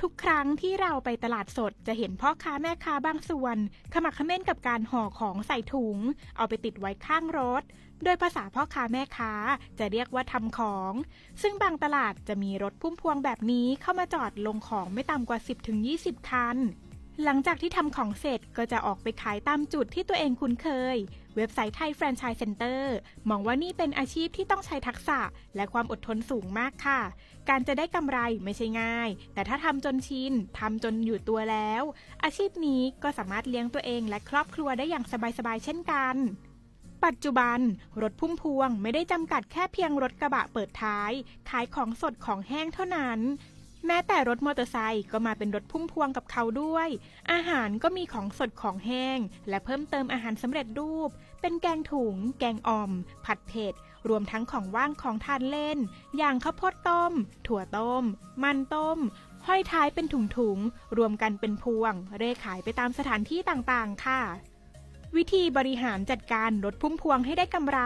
ทุกครั้งที่เราไปตลาดสดจะเห็นพ่อค้าแม่ค้าบางส่วน ขมักขม้นกับการห่อของใส่ถุง เอาไปติดไว้ข้างรถ โดยภาษาพ่อค้าแม่ค้าจะเรียกว่าทำของ ซึ่งบางตลาดจะมีรถพุ่มพวงแบบนี้เข้ามาจอดลงของไม่ต่ำกว่า 10-20 คัน หลังจากที่ทำของเสร็จก็จะออกไปขายตามจุดที่ตัวเองคุ้นเคย เว็บไซต์ไทยแฟรนไชส์เซ็นเตอร์มองว่านี่เป็นอาชีพที่ต้องใช้ทักษะและความอดทนสูงมากค่ะ การจะได้กำไรไม่ใช่ง่าย แต่ถ้าทำจนชินทำจนอยู่ตัวแล้ว อาชีพนี้ก็สามารถเลี้ยงตัวเองและครอบครัวได้อย่างสบายๆเช่นกันปัจจุบัน รถพุ่มพวงไม่ได้จำกัดแค่เพียงรถกระบะเปิดท้าย ขายของสดของแห้งเท่านั้น แม้แต่รถมอเตอร์ไซค์ก็มาเป็นรถพุ่มพวงกับเขาด้วย อาหารก็มีของสดของแห้ง และเพิ่มเติมอาหารสำเร็จรูป เป็นแกงถุง แกงอ่อม ผัดเผ็ด รวมทั้งของว่างของทานเล่น อย่างข้าวโพดต้ม ถั่วต้ม มันต้ม ห้อยท้ายเป็นถุงๆ รวมกันเป็นพวง เร่ขายไปตามสถานที่ต่างๆ ค่ะ วิธีบริหารจัดการรถพุ่มพวงให้ได้กำไร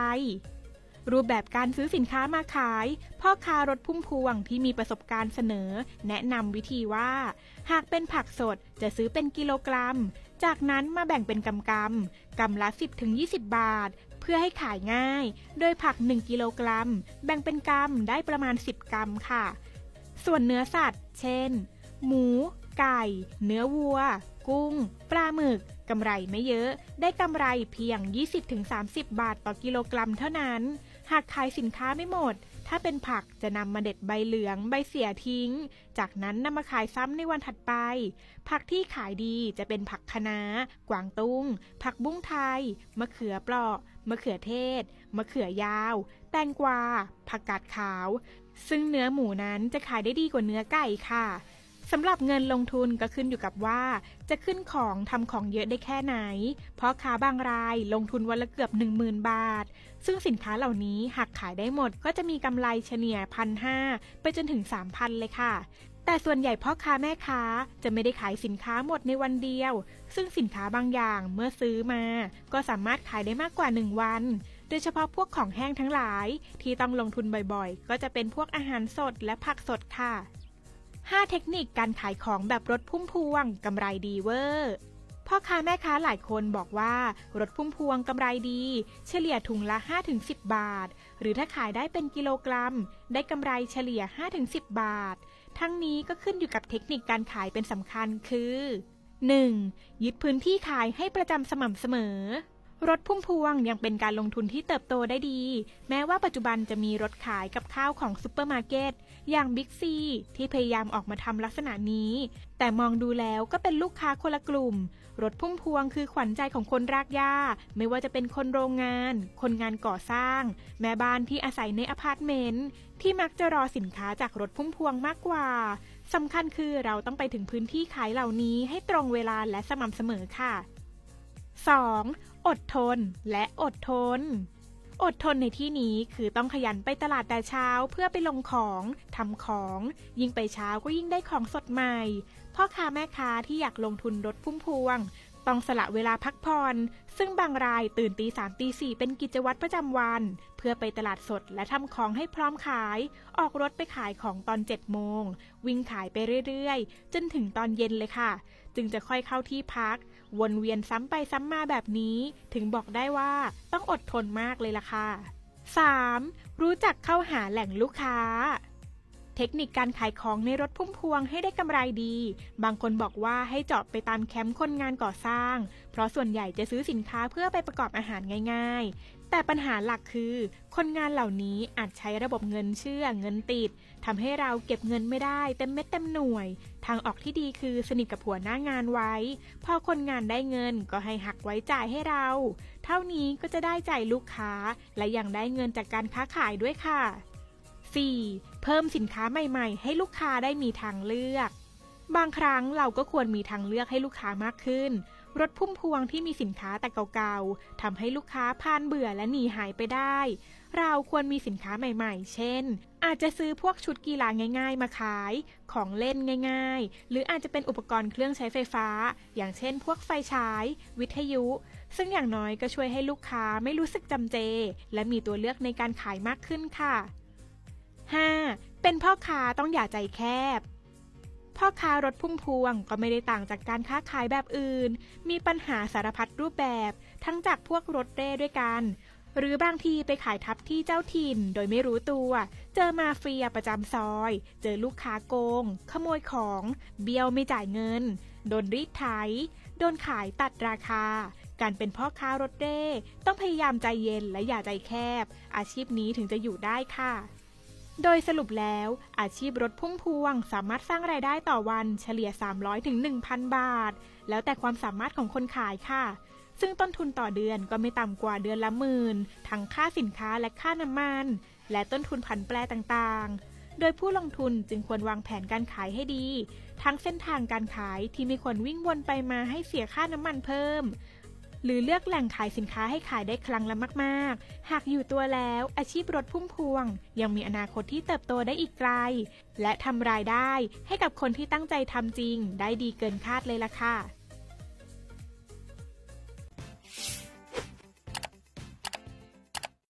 รูปแบบการซื้อสินค้ามาขาย พ่อค้ารถพุ่มพวงที่มีประสบการณ์เสนอ แนะนำวิธีว่า หากเป็นผักสดจะซื้อเป็นกิโลกรัม จากนั้นมาแบ่งเป็นกำกำกำละ 10-20 บาท เพื่อให้ขายง่าย โดยผัก 1 กิโลกรัม แบ่งเป็นกำได้ประมาณ 10 กรัมค่ะ ส่วนเนื้อสัตว์ เช่น หมู ไก่ เนื้อวัว กุ้ง ปลาหมึกกำไรไม่เยอะ ได้กำไรเพียง 20-30 บาทต่อกิโลกรัมเท่านั้น หากขายสินค้าไม่หมด ถ้าเป็นผักจะนำมาเด็ดใบเหลือง ใบเสียทิ้ง จากนั้นนำมาขายซ้ำในวันถัดไป ผักที่ขายดีจะเป็นผักคะน้ากวางตุ้ง ผักบุ้งไทย มะเขือเปราะ มะเขือเทศ มะเขือยาว แตงกวา ผักกาดขาว ซึ่งเนื้อหมูนั้นจะขายได้ดีกว่าเนื้อไก่ค่ะ สำหรับเงินลงทุนก็ขึ้นอยู่กับว่า จะขึ้นของทำของเยอะได้แค่ไหน เพราะค้าบางรายลงทุนวันละเกือบ 10,000 บาท ซึ่งสินค้าเหล่านี้หากขายได้หมดก็จะมีกำไรเฉลี่ยพันห้าไปจนถึง 3,000 เลยค่ะ แต่ส่วนใหญ่พ่อค้าแม่ค้าจะไม่ได้ขายสินค้าหมดในวันเดียว ซึ่งสินค้าบางอย่างเมื่อซื้อมา ก็สามารถขายได้มากกว่า 1 วันโดยเฉพาะพวกของแห้งทั้งหลาย ที่ต้องลงทุนบ่อยๆ ก็จะเป็นพวกอาหารสดและผักสดค่ะ 5 เทคนิคการขายของแบบรถพุ่มพวงกำไรดีเวอร์พ่อค้าแม่ค้าหลายคนบอกว่ารถพุ่มพวงกำไรดี เฉลี่ยถุงละ 5-10 บาท หรือถ้าขายได้เป็นกิโลกรัม ได้กำไรเฉลี่ย 5-10 บาท ทั้งนี้ก็ขึ้นอยู่กับเทคนิคการขายเป็นสำคัญคือ 1. ยึดพื้นที่ขายให้ประจำสม่ำเสมอ รถพุ่มพวงยังเป็นการลงทุนที่เติบโตได้ดี แม้ว่าปัจจุบันจะมีรถขายกับข้าวของซูเปอร์มาร์เก็ตอย่างบิ๊กซีที่พยายามออกมาทำลักษณะนี้ แต่มองดูแล้วก็เป็นลูกค้าคนละกลุ่ม รถพุ่มพวงคือขวัญใจของคนรากหญ้า ไม่ว่าจะเป็นคนโรงงาน คนงานก่อสร้าง แม่บ้านที่อาศัยในอพาร์ตเมนต์ที่มักจะรอสินค้าจากรถพุ่มพวงมากกว่าสำคัญคือเราต้องไปถึงพื้นที่ขายเหล่านี้ให้ตรงเวลาและสม่ำเสมอค่ะ 2. อดทนและอดทน อดทนในที่นี้คือต้องขยันไปตลาดแต่เช้าเพื่อไปลงของทำของ ยิ่งไปเช้าก็ยิ่งได้ของสดใหม่ พ่อค้าแม่ค้าที่อยากลงทุนรถพุ่มพวง ต้องสละเวลาพักผ่อนซึ่งบางรายตื่นตีสามตีสี่เป็นกิจวัตรประจำวัน เพื่อไปตลาดสดและทำของให้พร้อมขาย ออกรถไปขายของตอน7จ็ดโมง วิ่งขายไปเรื่อยๆ จนถึงตอนเย็นเลยค่ะ จึงจะค่อยเข้าที่พัก วนเวียนซ้ำไปซ้ำมาแบบนี้ถึงบอกได้ว่าต้องอดทนมากเลยล่ะค่ะ 3. รู้จักเข้าหาแหล่งลูกค้า เทคนิคการขายของในรถพุ่มพวงให้ได้กำไรดี บางคนบอกว่าให้เจาะไปตามแคมป์คนงานก่อสร้าง เพราะส่วนใหญ่จะซื้อสินค้าเพื่อไปประกอบอาหารง่าย ๆ แต่ปัญหาหลักคือ คนงานเหล่านี้อาจใช้ระบบเงินเชื่อเงินติด ทำให้เราเก็บเงินไม่ได้เต็มเม็ดเต็มหน่วย ทางออกที่ดีคือสนิทกับหัวหน้างานไว้ พอคนงานได้เงินก็ให้หักไว้จ่ายให้เรา เท่านี้ก็จะได้ใจลูกค้า และยังได้เงินจากการค้าขายด้วยค่ะ 4. เพิ่มสินค้าใหม่ๆ ให้ลูกค้าได้มีทางเลือก บางครั้งเราก็ควรมีทางเลือกให้ลูกค้ามากขึ้น รถพุ่มพวงที่มีสินค้าแต่เก่าๆทำให้ลูกค้าพานเบื่อและหนีหายไปได้ เราควรมีสินค้าใหม่ๆ เช่น อาจจะซื้อพวกชุดกีฬาง่าย ๆ มาขาย ของเล่นง่าย ๆ หรืออาจจะเป็นอุปกรณ์เครื่องใช้ไฟฟ้า อย่างเช่น พวกไฟฉาย วิทยุ ซึ่งอย่างน้อยก็ช่วยให้ลูกค้าไม่รู้สึกจำเจ และมีตัวเลือกในการขายมากขึ้นค่ะ 5. เป็นพ่อค้าต้องอย่าใจแคบ พ่อค้ารถพุ่มพวงก็ไม่ได้ต่างจากการค้าขายแบบอื่น มีปัญหาสารพัดรูปแบบ ทั้งจากพวกรถเร่ด้วยกัน หรือบางทีไปขายทับที่เจ้าถิ่นโดยไม่รู้ตัว เจอมาเฟียประจำซอย เจอลูกค้าโกง ขโมยของ เบี้ยวไม่จ่ายเงิน โดนรีดไถ โดนขายตัดราคา การเป็นพ่อค้ารถเร่ต้องพยายามใจเย็นและอย่าใจแคบ อาชีพนี้ถึงจะอยู่ได้ค่ะ โดยสรุปแล้วอาชีพรถพุ่มพวงสามารถสร้างรายได้ต่อวันเฉลี่ย 300ถึง1,000 บาท แล้วแต่ความสามารถของคนขายค่ะ ซึ่งต้นทุนต่อเดือนก็ไม่ต่ำกว่าเดือนละหมื่น ทั้งค่าสินค้าและค่าน้ำมัน และต้นทุนผันแปรต่างๆ โดยผู้ลงทุนจึงควรวางแผนการขายให้ดี ทั้งเส้นทางการขายที่ไม่ควรวิ่งวนไปมาให้เสียค่าน้ำมันเพิ่ม หรือเลือกแหล่งขายสินค้าให้ขายได้ครั้งละมาก ๆ หากอยู่ตัวแล้วอาชีพรถพุ่มพวง ยังมีอนาคตที่เติบโตได้อีกไกล และทำรายได้ให้กับคนที่ตั้งใจทำจริง ได้ดีเกินคาดเลยล่ะค่ะ